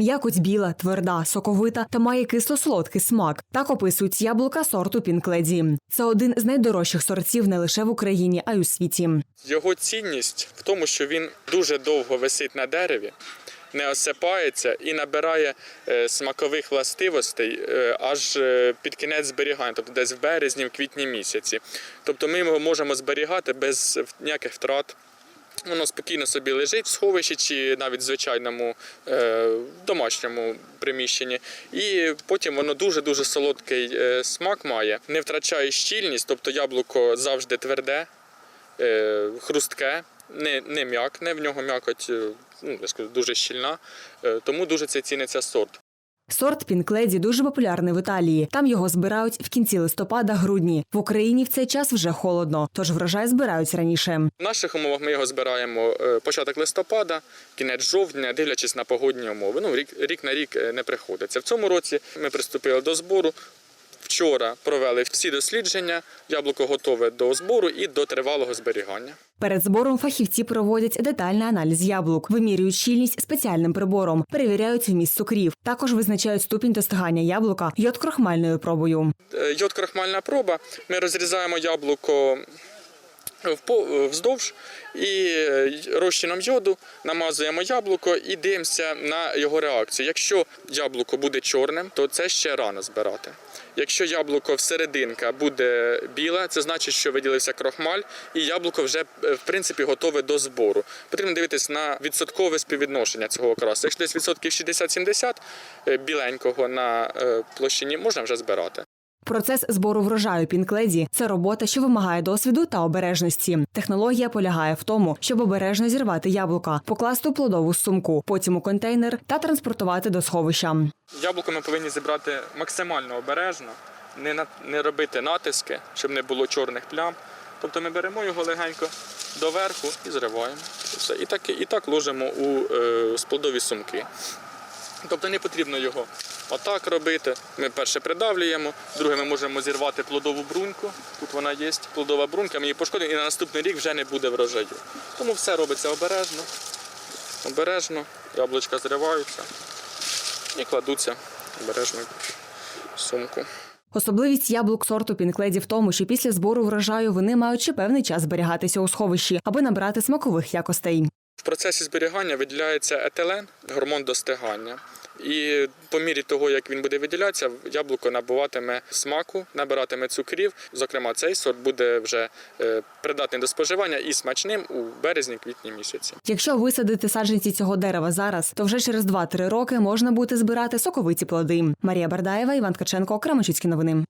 М'якоть біла, тверда, соковита та має кисло-солодкий смак. Так описують яблука сорту Пінкледі. Це один з найдорожчих сортів не лише в Україні, а й у світі. Його цінність в тому, що він дуже довго висить на дереві, не осипається і набирає е, смакових властивостей е, аж е, під кінець зберігання, тобто десь в березні, в квітні місяці. Тобто ми його можемо зберігати без ніяких втрат. Воно спокійно собі лежить в сховищі чи навіть в звичайному е, домашньому приміщенні. І потім воно дуже-дуже солодкий е, смак має, не втрачає щільність, тобто яблуко завжди тверде, е, хрустке, не, не м'якне, в нього м'якоть е, ну, я скажу, дуже щільна, е, тому дуже це ціниться сорт. Сорт Пінкледі дуже популярний в Італії. Там його збирають в кінці листопада-грудні. В Україні в цей час вже холодно, тож врожай збирають раніше. В наших умовах ми його збираємо е, початок листопада, кінець жовтня, дивлячись на погодні умови. Ну, рік, рік на рік е, не приходиться. В цьому році ми приступили до збору. Вчора провели всі дослідження, яблуко готове до збору і до тривалого зберігання. Перед збором фахівці проводять детальний аналіз яблук, вимірюють щільність спеціальним прибором, перевіряють вміст цукрів. Також визначають ступінь достигання яблука йод-крохмальною пробою. Е, Йод крохмальна проба. Ми розрізаємо яблуко вздовж і е, розчином йоду намазуємо яблуко і дивимося на його реакцію. Якщо яблуко буде чорним, то це ще рано збирати. Якщо яблуко всерединка буде біле, це значить, що виділився крохмаль, і яблуко вже е, в принципі готове до збору. Потрібно дивитись на відсоткове співвідношення цього окрасу. Якщо десь відсотків 60-70 е, біленького на е, площині, можна вже збирати. Процес збору врожаю Пінкледі це робота, що вимагає досвіду та обережності. Технологія полягає в тому, щоб обережно зірвати яблука, покласти у плодову сумку, потім у контейнер та транспортувати до сховища. Яблуко ми повинні зібрати максимально обережно, не, на- не робити натиски, щоб не було чорних плям. Тобто ми беремо його легенько доверху і зриваємо. І, так, і так ложимо у е, складові сумки. Тобто не потрібно його отак робити. Ми перше придавлюємо, друге ми можемо зірвати плодову бруньку. Тут вона є, плодова брунька, ми її пошкодимо і на наступний рік вже не буде врожаю. Тому все робиться обережно. Обережно, яблучка зриваються і кладуться обережно в сумку. Особливість яблук сорту Пінкледі в тому, що після збору врожаю вони мають ще певний час зберігатися у сховищі, аби набрати смакових якостей. В процесі зберігання виділяється етилен, гормон достигання. І по мірі того, як він буде виділятися, яблуко набуватиме смаку, набиратиме цукрів. Зокрема, цей сорт буде вже е, придатний до споживання і смачним у березні-квітні місяці. Якщо висадити саджанці цього дерева зараз, то вже через 2-3 роки можна буде збирати соковиті плоди. Марія Бардаєва, Іван Ткаченко, Крамачицькі новини.